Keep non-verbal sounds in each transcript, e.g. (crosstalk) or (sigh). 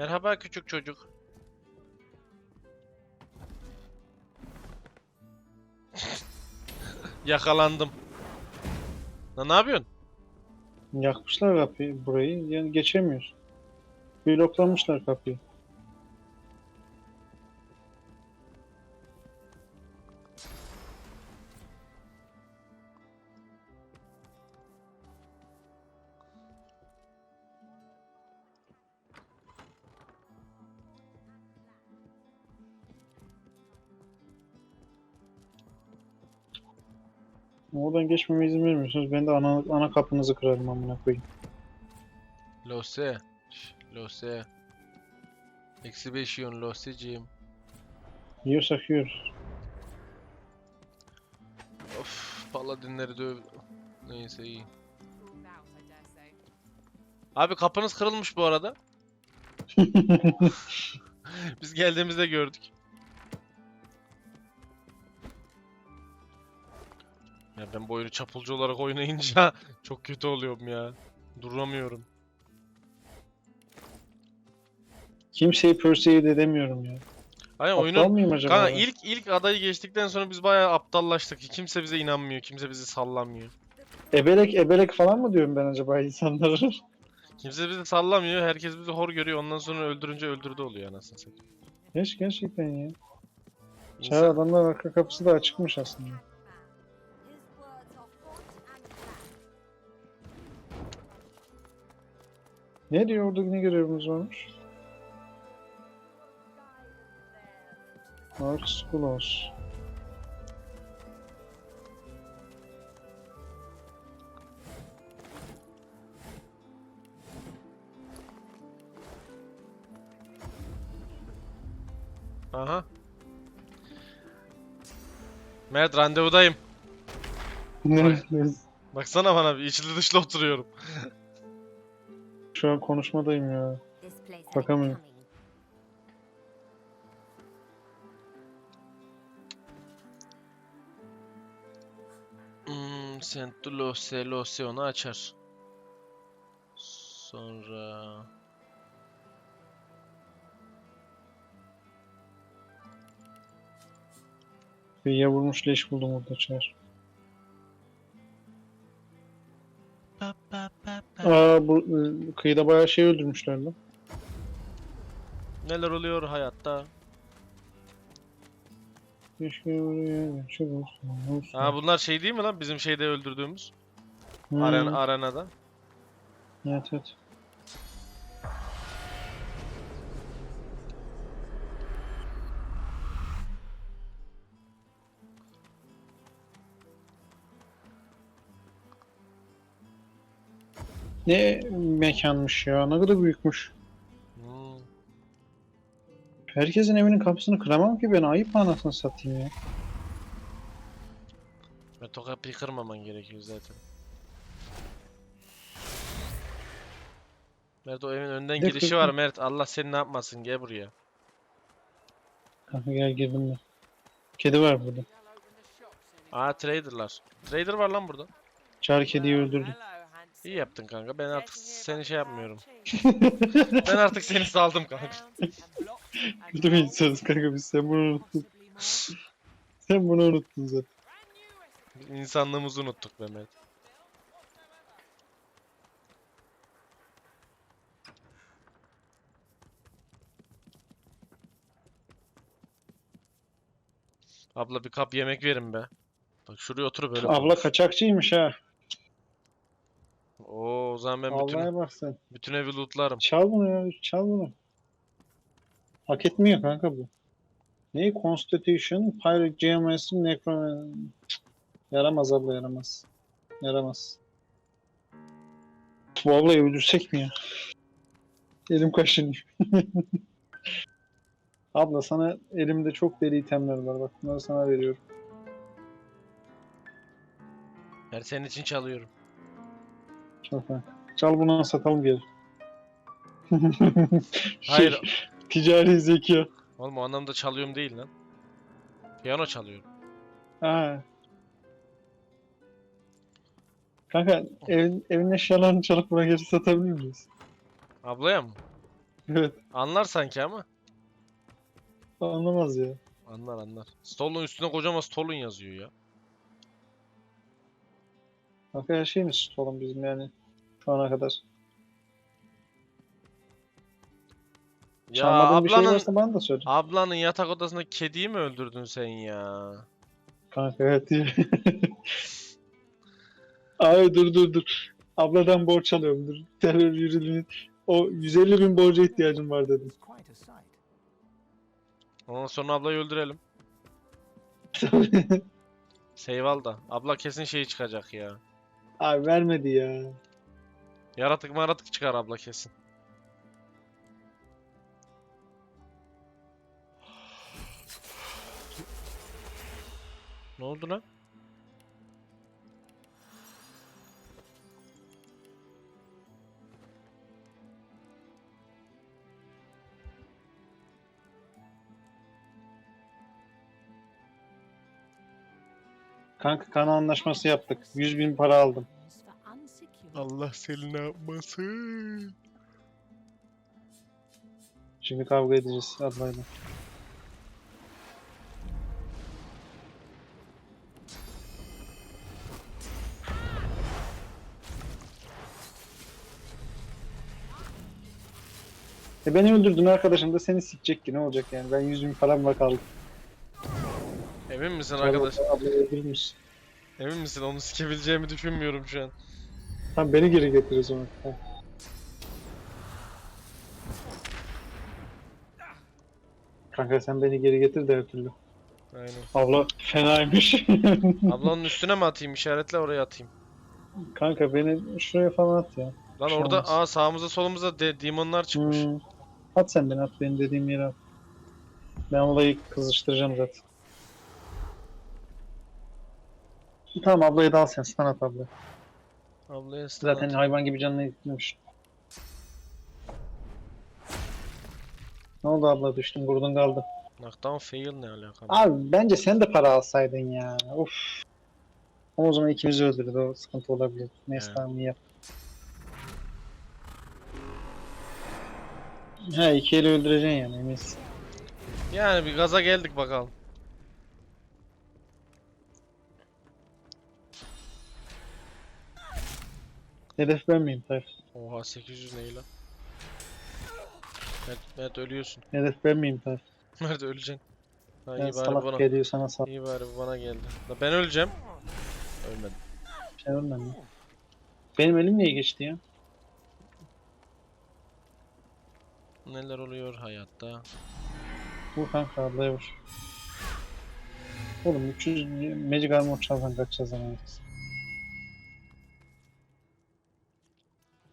Merhaba küçük çocuk. (laughs) Yakalandım. Lan ne yapıyorsun? Yakmışlar kapıyı burayı. Yani geçemiyoruz. Bloklamışlar kapıyı. Geçmeme izin vermiyorsunuz. Ben de ana, ana kapınızı kırarım amına koyayım. Lose. Şş, Lose. Eksi 5 yiyorsun Lose'ciğim. Yiyorsak yiyoruz. Of paladinleri döv... Neyse iyi. Abi kapınız kırılmış bu arada. (laughs) Biz geldiğimizde gördük. Ya ben bu oyunu çapulcu olarak oynayınca (laughs) çok kötü oluyorum ya. Duramıyorum. Kimseyi persuade edemiyorum ya. Aynen Aptal oyunun mıyım acaba? Kanka ben? ilk ilk adayı geçtikten sonra biz bayağı aptallaştık. Kimse bize inanmıyor, kimse bizi sallamıyor. Ebelek ebelek falan mı diyorum ben acaba insanlara? (laughs) Kimse bizi sallamıyor, herkes bizi hor görüyor. Ondan sonra öldürünce öldürdü oluyor anasını satayım. Geç gerçekten ya. İnsan- Çağır adamlar arka kapısı da açıkmış aslında. Ne diyor orada ne görevimiz varmış? Mark Skulos. Aha. Mert randevudayım. Baksana bana bir içli dışlı oturuyorum. (laughs) Şu an konuşmadayım ya. Bakamıyorum. Hmm, Sentu Lose Lose onu açar. Sonra... Bir vurmuş leş buldum orada Çağır. Bu ıı, kıyıda bayağı şey öldürmüşler lan. Neler oluyor hayatta? Keşke geçer olsun. olsun. Ha bunlar şey değil mi lan bizim şeyde öldürdüğümüz? Hmm, Arena, arenada. Evet evet. Ne mekanmış ya. Ne kadar büyükmüş. Hmm. Herkesin evinin kapısını kıramam ki ben. Ayıp anasını satayım ya. Ve o kapıyı kırmaman gerekiyor zaten. Mert o evin önden de girişi var kırkın- Mert. Allah seni ne yapmasın gel buraya. Kanka gel girdim ben. Kedi var burada. Aa traderlar. Trader var lan burada. Çağır kediyi öldürdüm. İyi yaptın kanka. Ben artık seni şey yapmıyorum. (laughs) Ben artık seni saldım kanka. Bir (laughs) insanız kanka biz sen bunu unuttun. Sen bunu unuttun zaten. İnsanlığımızı unuttuk be Mert. Abla bir kap yemek verin be. Bak şuraya otur böyle. Abla kaçakçıymış ha. Oo o zaman ben bütün, Allah'a bak sen. bütün evi lootlarım. Çal bunu ya, çal bunu. Hak etmiyor kanka bu. Ne? Constitution, Pirate Geomancy, Necro... Cık, Yaramaz abla yaramaz. Yaramaz. Bu ablayı öldürsek mi ya? Elim kaşınıyor. (laughs) abla sana elimde çok deli itemler var bak bunları sana veriyorum. Ben senin için çalıyorum. Çal bunu satalım. (laughs) Hayır. Şey, ticari zeka. Oğlum o anlamda çalıyorum değil lan. Piyano çalıyorum. Ha. Kanka evin, evin eşyalarını çalıp buna geri satabilir miyiz? Ablaya mı? Evet. Anlar sanki ama. Anlamaz ya. Anlar anlar. Stolun üstüne kocaman Stolun yazıyor ya. Kanka her şeyimiz süt oğlum bizim yani. Şu ana kadar. Ya Çalmadığın bir şey ablanın varsa bana da söyle. ablanın yatak odasında kediyi mi öldürdün sen ya? Kanka evet. (laughs) Ay dur dur dur. Abladan borç alıyorum dur. Terör yürüdüğünün o 150 bin borca ihtiyacım var dedim. Ondan sonra ablayı öldürelim. (laughs) Seyval da. Abla kesin şey çıkacak ya. Abi vermedi ya. Yaratık maratık çıkar abla kesin. Ne oldu lan? Kanka kan anlaşması yaptık. 100 bin para aldım. Allah seni ne yapmasın. Şimdi kavga edeceğiz ablayla. E beni öldürdün arkadaşım da seni sikecek ki ne olacak yani ben 100 bin param var kaldı. Emin misin arkadaş? Ablayı öldürmüş. Emin misin? Onu sikebileceğimi düşünmüyorum şu an. Tamam beni geri getir o zaman. Kanka sen beni geri getir de her türlü. Aynen. Abla fenaymış. (laughs) Ablanın üstüne mi atayım? İşaretle oraya atayım. Kanka beni şuraya falan at ya. Lan Bir şey orada olmaz. aa sağımıza solumuza de demonlar çıkmış. Hmm. At sen beni at benim dediğim yere at. Ben olayı kızıştıracağım zaten. Tamam ablayı da al sen stun at abla. Ablaya Zaten at. hayvan gibi canını yıkmış. Ne oldu abla düştün vurdun kaldı. Knockdown fail ne alaka? Abi bence sen de para alsaydın ya. Of. Ama o zaman ikimizi öldürdü o sıkıntı olabilir. Neyse Evet. tamam yap. Ha iki eli öldüreceksin yani eminsin. Yani bir gaza geldik bakalım. Hedef ben miyim? Oha 800 ne lan? Mert, Mert ölüyorsun. (laughs) Hedef ben miyim Tayf? Mert öleceksin. Ha Ben iyi bari salak bana. geliyor sana sal. İyi bari bu bana geldi. La ben öleceğim. Ölmedim. Şey ölmem ya. Benim elim niye geçti ya? Neler oluyor hayatta? Vur kanka ablaya vur. Oğlum 300 Magic Armor çalsan kaçacağız ama.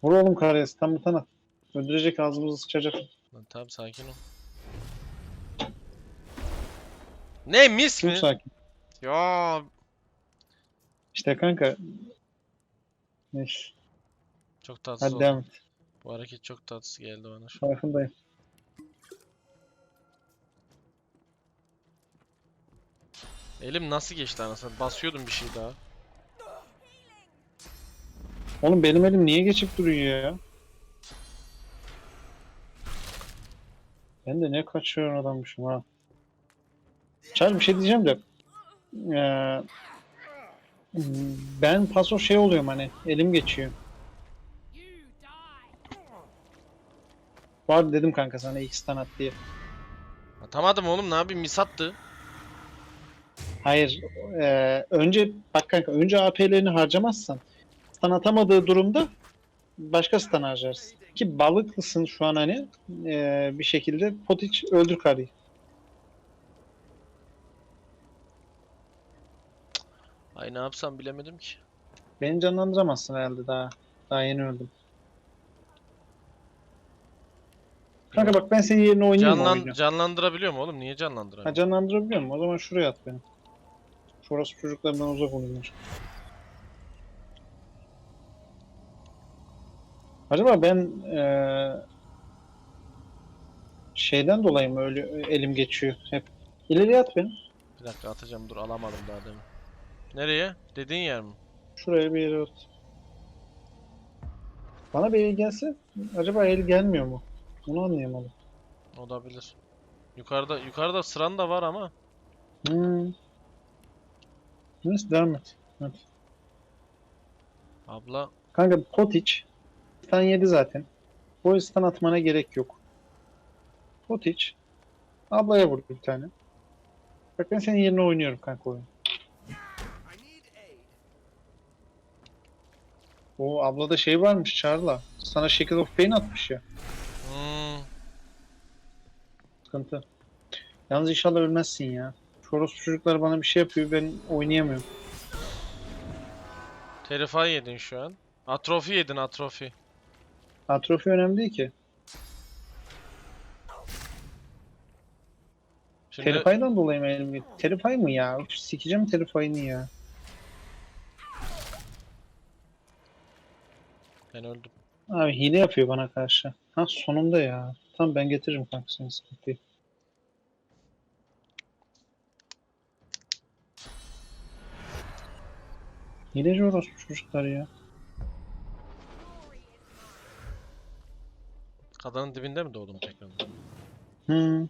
Vur oğlum karaya tam bir tane. Öldürecek ağzımızı sıçacak. Lan tamam sakin ol. Ne mis Çok mi? sakin. Ya İşte kanka. Neyse. çok tatsız Hadi oldu. devam et. Bu hareket çok tatsız geldi bana şu. Farkındayım. Elim nasıl geçti anasını? Basıyordum bir şey daha. Oğlum benim elim niye geçip duruyor ya? Ben de ne kaçıyor adammışım ha. Çar bir şey diyeceğim de. Eee, ben paso şey oluyorum hani elim geçiyor. Var dedim kanka sana X tane at diye. Atamadım oğlum ne yapayım mis attı. Hayır eee, önce bak kanka önce AP'lerini harcamazsan stun atamadığı durumda başka stun harcarsın. Ki balıklısın şu an hani eee, bir şekilde potiç öldür karıyı. Ay ne yapsam bilemedim ki. Beni canlandıramazsın herhalde daha. Daha yeni öldüm. Kanka bak ben senin yerine oynayayım Canlan oyunu? canlandırabiliyor mu oğlum? Niye Ha canlandıramıyor? canlandırabiliyor muyum? O zaman şuraya at beni. Şurası çocuklarından uzak olayım. Acaba ben eee, şeyden dolayı mı öyle elim geçiyor hep? İleriye at beni. Bir dakika atacağım dur alamadım daha demin. Nereye? Dediğin yer mi? Şuraya bir yere at. Bana bir el gelse acaba el gelmiyor mu? Bunu anlayamadım. Olabilir. Yukarıda yukarıda sıran da var ama. Hmm. Neyse devam et. Hadi. Abla Kanka Potiç stan yedi zaten. O yüzden atmana gerek yok. Potiç ablaya vurdu bir tane. Bak ben senin yerine oynuyorum kanka oyun. O ablada şey varmış Charla. Sana Shackle of Pain atmış ya. hmm, Sıkıntı. Yalnız inşallah ölmezsin ya. Şu orospu çocuklar bana bir şey yapıyor ben oynayamıyorum. Terrify yedin şu an. Atrofi yedin atrofi. Atrofi önemli değil ki. Şimdi Terrify'dan dolayı mı elim gitti? Terrify mı ya? Üf, Sikeceğim Terrify'ını ya. ben öldüm. Abi hile yapıyor bana karşı. Ha sonunda ya. Tamam ben getiririm kanka senin sıkıntı değil. Hileci orospu çocuklar ya. Kadının dibinde mi doğdum tekrar? Hmm.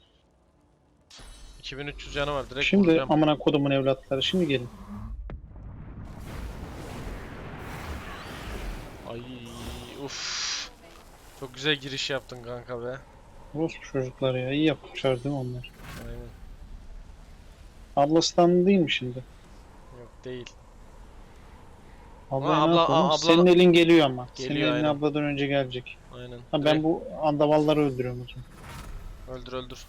2300 canı var direkt Şimdi vuracağım. amına kodumun evlatları şimdi gelin. Ay uf. Çok güzel giriş yaptın kanka be. Orospu çocuklar ya. iyi yapmışlar değil mi onlar? Aynen. Ablasından değil mi şimdi? Yok değil. Ablaya Ama ne abla- abla- Senin elin geliyor ama. Senin Geliyor, elin aynen. abladan önce gelecek. Aynen. Ha, ben Direkt bu andavalları öldürüyorum o zaman. öldür öldür.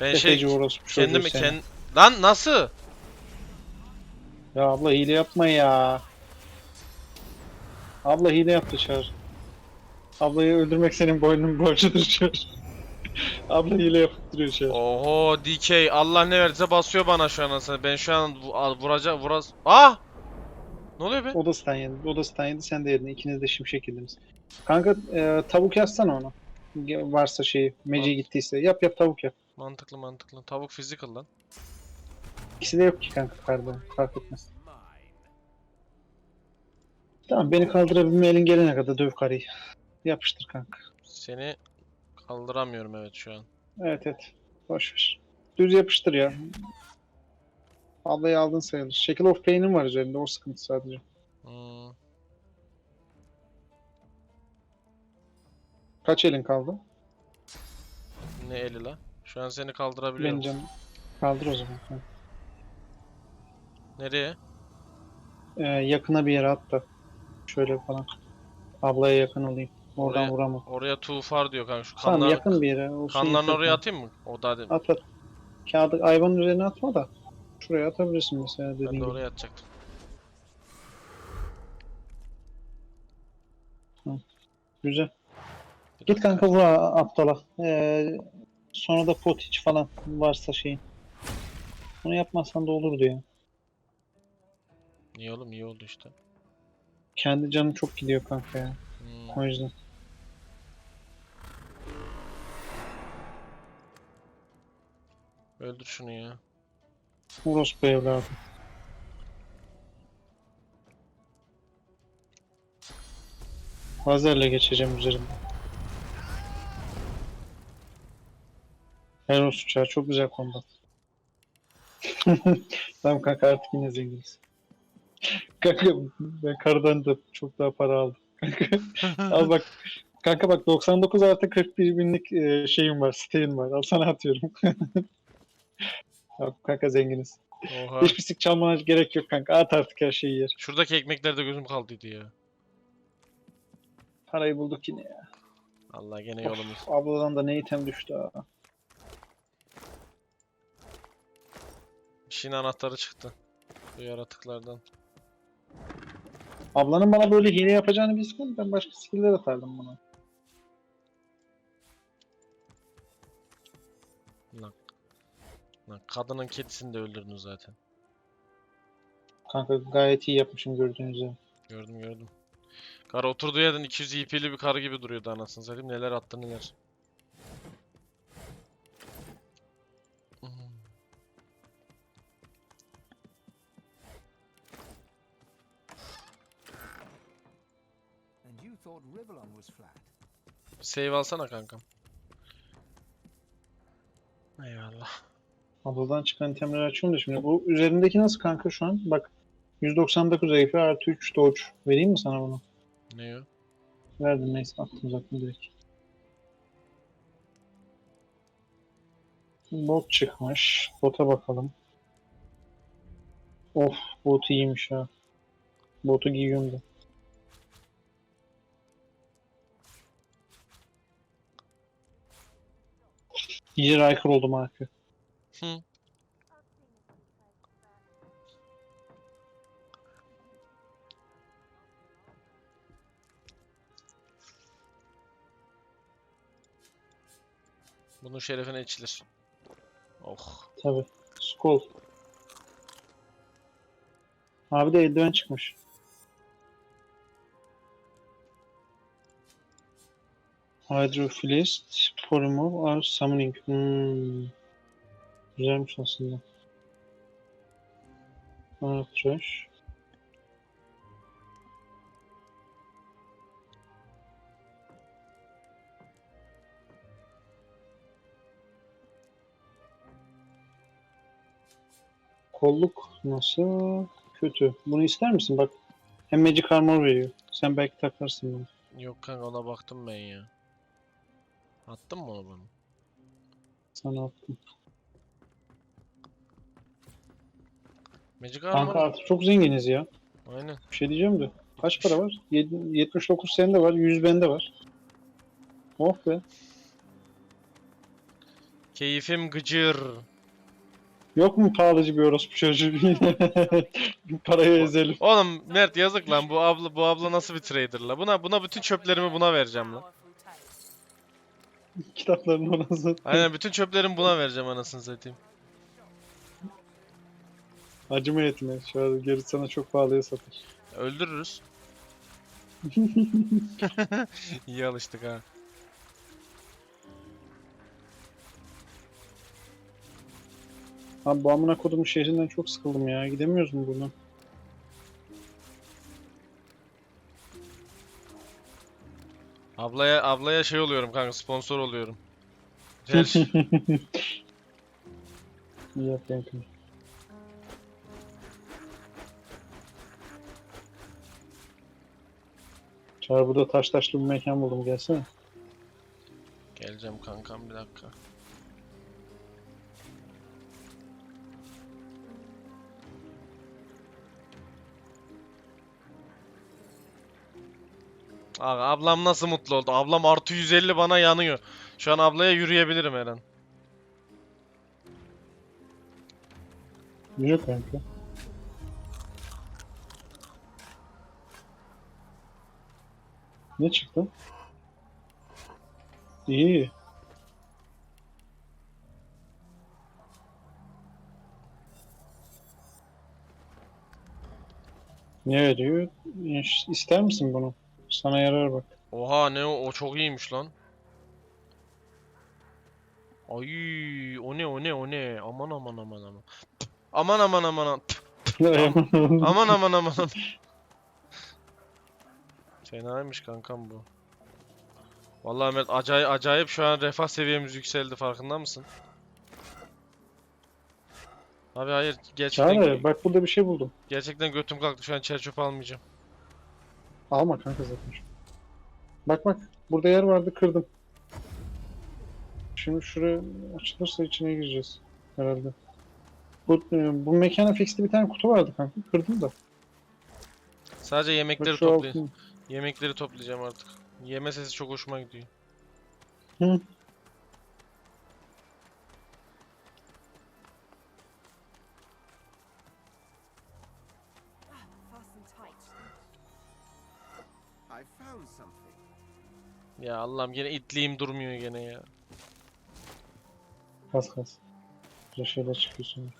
Ben şey Tefeci orospu çocuğu kendimi seni. kend Lan nasıl? Ya abla hile yapma ya. Abla hile yaptı Çağır. Ablayı öldürmek senin boynunun borcudur Çağır. (laughs) abla hile yapıp duruyor Çağır. Oho DK Allah ne verirse basıyor bana şu an aslında. Ben şu an vu- al- vuracak vuraz. Ah! Ne oluyor be? O da stun yedi. O da stun yedi. Sen de yedin. İkiniz de şimşek yediniz. Kanka e, tavuk yazsana onu. Varsa şey, Mece gittiyse. Yap yap tavuk yap. Mantıklı mantıklı. Tavuk physical lan. İkisi de yok ki kanka karda. Fark etmez. Tamam beni kaldırabilme elin gelene kadar döv karıyı. Yapıştır kanka. Seni kaldıramıyorum evet şu an. Evet evet. Boş ver. Düz yapıştır ya. Ablayı aldın sayılır. Shackle of Pain'in var üzerinde. O sıkıntı sadece. Hmm. Kaç elin kaldı? Ne eli la? Şu an seni Benim kaldırabiliyorum. canım. Kaldır o zaman. Nereye? Ee, yakına bir yere at da. Şöyle falan. Ablaya yakın olayım. Oradan Oraya- vuramam. Oraya too far diyor kanka. Şu Tamam kanlar, yakın bir yere. O şeyi kanlarını oraya atayım mı? O da dedim. At at. Kağıdı hayvanın üzerine atma da. Şuraya atabilirsin mesela dediğin Ben de gibi. oraya atacaktım. Güzel. Git kanka vur a- aptala. Ee, sonra da pot iç falan varsa şeyin. Bunu yapmazsan da olur diyor. İyi oğlum iyi oldu işte. Kendi canı çok gidiyor kanka ya. Hmm. O yüzden. Öldür şunu ya. Orospu evladı. Lazerle geçeceğim üzerinden. Olsun Çağ, çok güzel konuda. (laughs) tamam kanka artık yine zenginiz. (laughs) Kanka ben kardan da çok daha para aldım. (laughs) Al bak. Kanka bak 99 artı 41 binlik e, şeyim var, siteyin var. Al sana atıyorum. Tamam, kanka zenginiz. Oha. Hiç pislik çalmana gerek yok kanka. At artık her şeyi yer. Şuradaki ekmeklerde gözüm kaldıydı ya. Parayı bulduk yine ya. Allah gene yolumuz. Abladan da ne item düştü ha. Bir şeyin anahtarı çıktı. Bu yaratıklardan. Ablanın bana böyle hile yapacağını bilsem ben başka skill'ler atardım buna. Lan kadının kedisini de öldürdün zaten. Kanka gayet iyi yapmışım gördüğünüz. Gördüm gördüm. Kar oturduğu yerden 200 EP'li bir kar gibi duruyordu anasını satayım. Neler attı neler. Save alsana kankam. Eyvallah. Adadan çıkan itemleri açıyorum da şimdi. Bu üzerindeki nasıl kanka şu an? Bak 199 AP artı 3 dodge. Vereyim mi sana bunu? Ne o? Verdim neyse attım zaten direkt. Bot çıkmış. Bota bakalım. Of bot iyiymiş ha. Botu giyiyorum da. İyice Riker oldum artık. Hı. Bunun şerefine içilir. Oh. Tabi. Skull. Abi de eldiven çıkmış. Hydrophilist, Polymorph, or Summoning. Hmm. Güzelmiş aslında. Aa, trash. Kolluk nasıl? Kötü. Bunu ister misin? Bak hem Magic Armor veriyor. Sen belki takarsın bunu. Yok kanka ona baktım ben ya. Attın mı onu bana? Sana attım. Magic Kanka Armor. artık çok zenginiz ya. Aynen. Bir şey diyeceğim de. Kaç para var? Yedi- 79 sende var, 100 bende var. Oh be. Keyfim gıcır. Yok mu pahalıcı bir orospu çocuğu? (laughs) Parayı ezelim. Oğlum Mert yazık lan bu abla bu abla nasıl bir trader la? Buna buna bütün çöplerimi buna vereceğim lan. Kitaplarını ona sat. Aynen bütün çöplerimi buna vereceğim anasını satayım. Acıma etme. Şu an geri sana çok pahalıya satır. Öldürürüz. (laughs) İyi alıştık ha. Abi bu amına kodumun şehrinden çok sıkıldım ya. Gidemiyoruz mu buradan? Ablaya ablaya şey oluyorum kanka sponsor oluyorum. Şey- İyi yap kanka. Çağır burada taş taşlı bir mekan buldum gelsene. Geleceğim kankam bir dakika. Abi ablam nasıl mutlu oldu? Ablam artı 150 bana yanıyor. Şu an ablaya yürüyebilirim her an. Niye kanka? Ne çıktı? İyi. Ne veriyor? İster misin bunu? Sana yarar bak. Oha ne o? O çok iyiymiş lan. Ay o ne o ne o ne? Aman aman aman aman. Aman aman aman aman. (laughs) Aman aman aman aman. Fenaymış kankam bu. Vallahi Mert acayip acayip şu an refah seviyemiz yükseldi farkında mısın? Abi hayır gerçekten Çağrı bak burada bir şey buldum. gerçekten götüm kalktı şu an çerçöp almayacağım. Alma kanka zaten. Bak bak burada yer vardı kırdım. Şimdi şuraya açılırsa içine gireceğiz herhalde. Bu, e, bu mekana fixli bir tane kutu vardı kanka. Kırdım da. Sadece Bak yemekleri şu toplayın. altın. Yemekleri toplayacağım artık. Yeme sesi çok hoşuma gidiyor. Hı. Ya Allah'ım yine itliğim durmuyor gene ya. Kas kas. Güzel şeyler çıkıyor.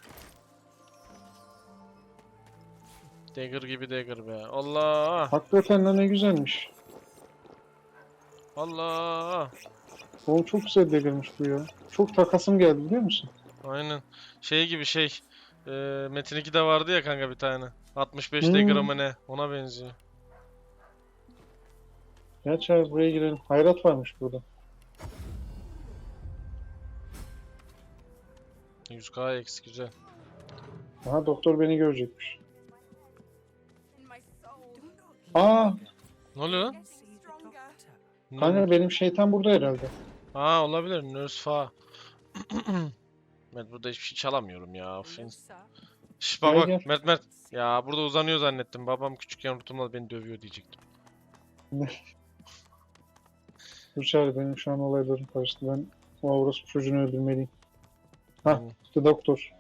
Dagger gibi dagger be. Allah! Hakikaten de ne güzelmiş. Allah! Oğlum çok güzel degirmiş bu ya. Çok takasım geldi biliyor musun? Aynen. Şey gibi şey. E, Metin 2'de vardı ya kanka bir tane. 65 Hmm. dagger ama ne? Ona benziyor. Gel çağır buraya girelim. Hayrat varmış burada. 100k eksik güzel. Aha doktor beni görecekmiş. Aa Ne oluyor lan? Kanka benim şeytan burada herhalde. Ha olabilir. Nurse fa. (clears throat) Mert burada hiçbir şey çalamıyorum ya. Of. Şş, bak Gel, bak gel. Mert Mert. Ya burada uzanıyor zannettim. Babam küçükken rutumla beni dövüyor diyecektim. (laughs) Dur çağır benim şu an olaylarım karıştı. Ben o orospu çocuğunu öldürmeliyim. Ha Hmm. işte doktor.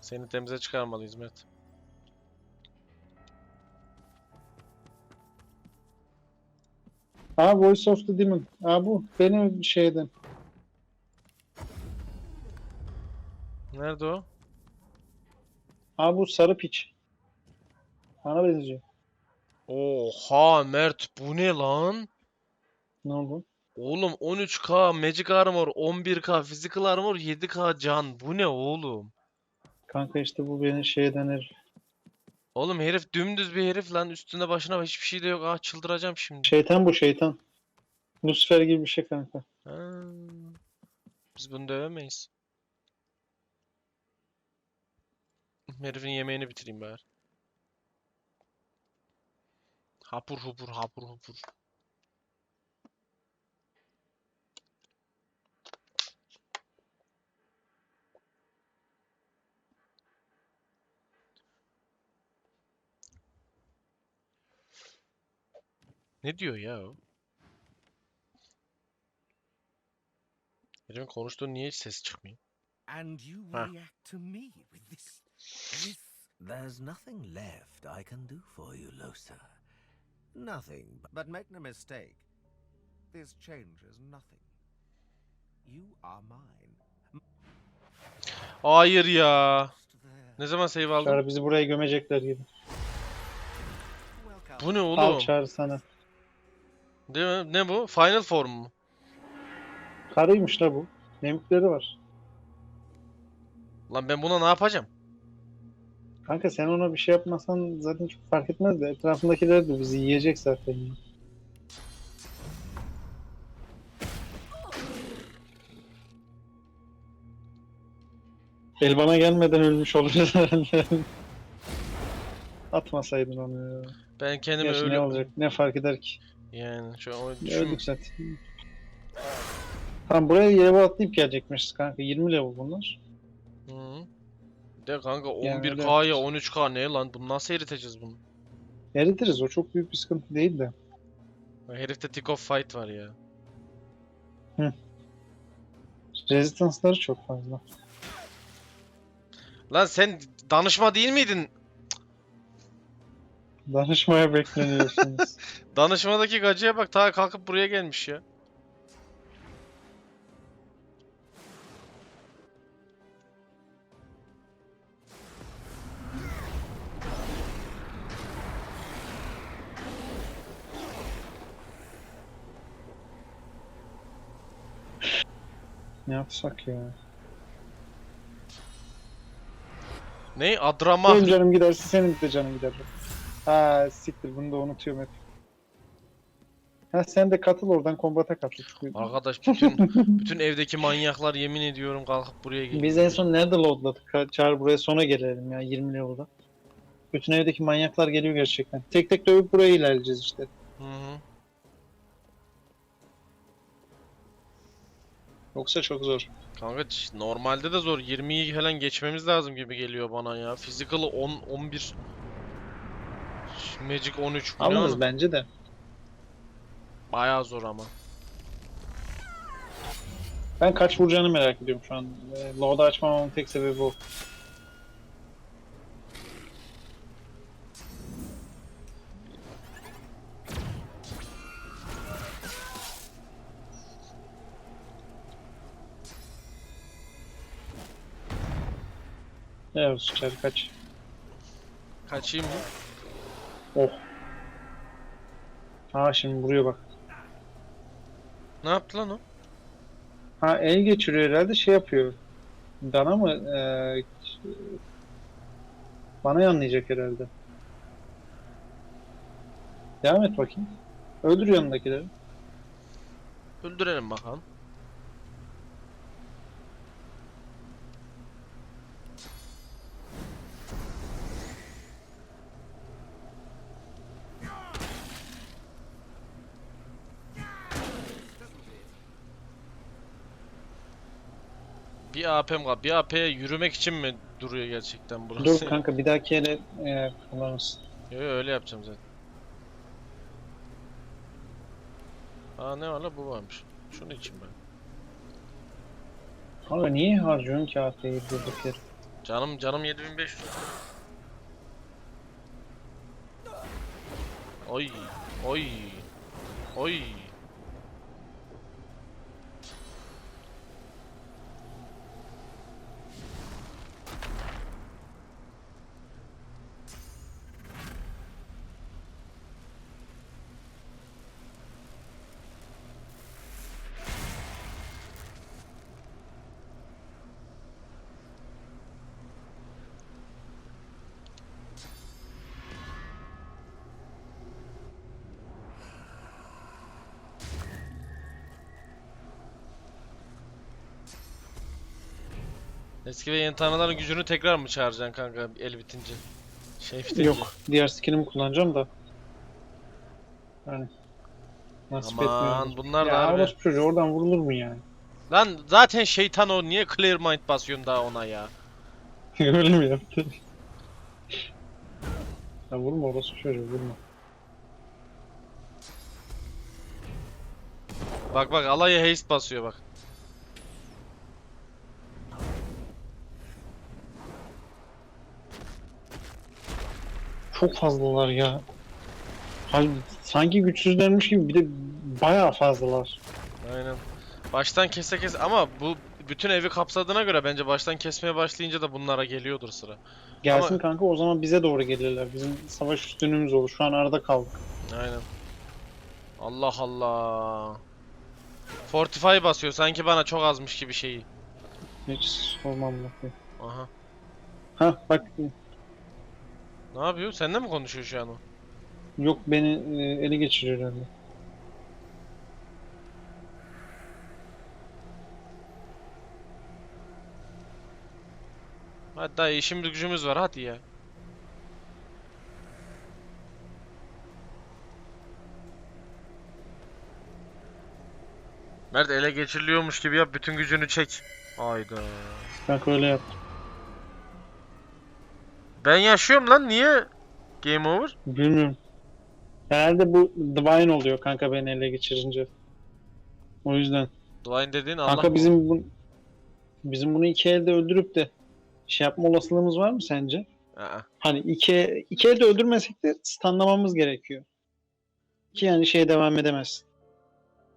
Seni temize çıkarmalıyız Mert. Aa Voice of the Demon. Aa bu benim şeyden. Nerede o? Aa bu sarı piç. Bana benziyor. Oha Mert bu ne lan? Ne oldu? Oğlum 13k Magic Armor, 11k Physical Armor, 7k can. Bu ne oğlum? Kanka işte bu beni şeyden herif. Oğlum herif dümdüz bir herif lan. Üstünde başına hiçbir şey de yok. Ah çıldıracağım şimdi. Şeytan bu şeytan. Lucifer gibi bir şey kanka. Ha. Biz bunu dövemeyiz. Herifin yemeğini bitireyim bari. Hapur hupur hapur hupur. Ne diyor ya o? Herifin konuştuğu niye hiç ses çıkmıyor? And you Huh. react to me with this. This. There's nothing left I can do for you, Losa. Nothing but make no mistake, this changes nothing. You are mine. Hayır ya. Ne zaman save aldın? Çağrı bizi buraya gömecekler gibi. Bu ne Al oğlum? çağrı sana. Değil mi? Ne bu? Final form mu? Karıymış la bu. Nemikleri var. Lan ben buna ne yapacağım? Kanka sen ona bir şey yapmasan zaten çok fark etmez de etrafındakiler de bizi yiyecek zaten. ya. El bana gelmeden ölmüş oluruz (laughs) herhalde. Atmasaydın onu ya. Ben kendimi Gerçi ne öyle... olacak? Ne fark eder ki? Yani şu an o düşün... Öldük zaten. Tamam buraya level atlayıp gelecekmişiz kanka. 20 level bunlar. Hı. De kanka Yani öyle 11K'ya yapacağız. 13K ne lan? Bunu nasıl eriteceğiz bunu? Eritiriz o çok büyük bir sıkıntı değil de. Herifte tick of fight var ya. Resistance'ları çok fazla. Lan sen danışma değil miydin? Danışmaya bekleniyorsunuz. (laughs) Danışmadaki gacıya bak ta kalkıp buraya gelmiş ya. ne yapsak ya? Ne? Adrama. Benim canım giderse senin de canın gider. Ha siktir bunu da unutuyorum hep. Ha sen de katıl oradan kombata katıl. Arkadaş bütün bütün evdeki manyaklar yemin ediyorum kalkıp buraya geliyor. Biz en son nerede loadladık? Çağır buraya sona gelelim ya 20 level'da. Bütün evdeki manyaklar geliyor gerçekten. Tek tek dövüp buraya ilerleyeceğiz işte. Hı hı. Yoksa çok zor. Kanka normalde de zor. 20'yi falan geçmemiz lazım gibi geliyor bana ya. Physical'ı 10 11 Magic 13 bu ne Alırız bence de. Bayağı zor ama. Ben kaç vuracağını merak ediyorum şu an. E, Load'u açmamamın tek sebebi o. Evet, sıçar kaç. Kaçayım mı? Oh. Ha şimdi vuruyor bak. Ne yaptı lan o? Ha el geçiriyor herhalde şey yapıyor. Dana mı? Ee, bana yanlayacak herhalde. Devam et bakayım. Öldür yanındakileri. Öldürelim bakalım. AP'm var. Bir AP'ye yürümek için mi duruyor gerçekten burası? Dur (laughs) kanka bir dahaki ele e, kullanırsın. Yo yo öyle yapacağım zaten. Aa ne var la bu varmış. Şunu için ben. Kanka niye harcıyorsun ki AF'yi durduk yere? Canım canım 7500. Oy oy oy. Eski ve yeni tanrıların gücünü tekrar mı çağıracaksın kanka el bitince? Şey bitince. Yok. Diğer skill'imi kullanacağım da. Yani. Nasip Aman bunlar da Ya harbi. orospu çocuğu oradan vurulur mu yani? Lan zaten şeytan o niye clear mind basıyorsun daha ona ya? (laughs) Öyle mi yaptı? Ya vurma orospu çocuğu vurma. Bak bak alaya haste basıyor bak. Çok fazlalar ya. Halbuki sanki güçsüzlermiş gibi bir de bayağı fazlalar. Aynen. Baştan kese kese ama bu bütün evi kapsadığına göre bence baştan kesmeye başlayınca da bunlara geliyordur sıra. Gelsin Ama- kanka o zaman bize doğru gelirler. Bizim savaş üstünlüğümüz olur. Şu an arada kaldık. Aynen. Allah Allah. Fortify basıyor sanki bana çok azmış gibi şeyi. Hiç sormam bakayım. Aha. Ha bak Ne yapıyor? Seninle mi konuşuyor şu an o? yok beni e, ele geçiriyor herhalde. Hadi daha işimiz gücümüz var hadi ya. Mert ele geçiriliyormuş gibi yap bütün gücünü çek. Hayda. Kanka öyle yaptım. Ben yaşıyorum lan niye? Game over? Bilmiyorum. Herhalde bu Divine oluyor kanka beni ele geçirince. O yüzden. Divine dediğin Allah Kanka mı? bizim bu, bizim bunu iki elde öldürüp de şey yapma olasılığımız var mı sence? Aa, Hani iki, iki elde öldürmesek de stunlamamız gerekiyor. Ki yani şeye devam edemez.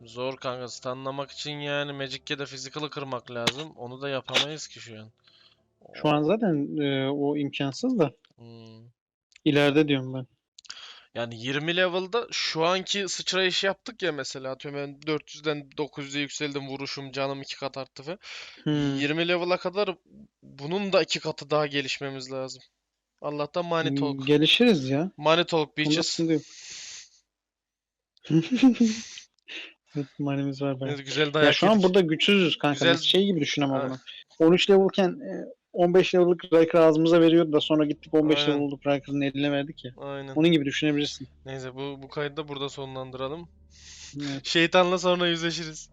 zor kanka stunlamak için yani Magic ya da Physical'ı kırmak lazım. Onu da yapamayız ki şu an. Şu an zaten e, o imkansız da. Hmm. ileride diyorum ben. Yani 20 level'da şu anki sıçrayış yaptık ya mesela atıyorum ben 400'den 900'e yükseldim vuruşum canım iki kat arttı falan. Hmm. 20 level'a kadar bunun da iki katı daha gelişmemiz lazım. Allah'tan Money Talk. Gelişiriz ya. Money Talk bitches. (laughs) evet, manimiz var Evet, belki. güzel Ya dayak şu an yedik. burada güçsüzüz kanka. Güzel- Biz şey gibi düşün ama bunu. 13 level'ken e, 15 level'lık Riker ağzımıza veriyordu da sonra gittik 15 Aynen. level'lık Riker'ın eline verdik ya. Aynen. Onun gibi düşünebilirsin. Neyse bu bu kaydı da burada sonlandıralım. Evet. Şeytanla sonra yüzleşiriz.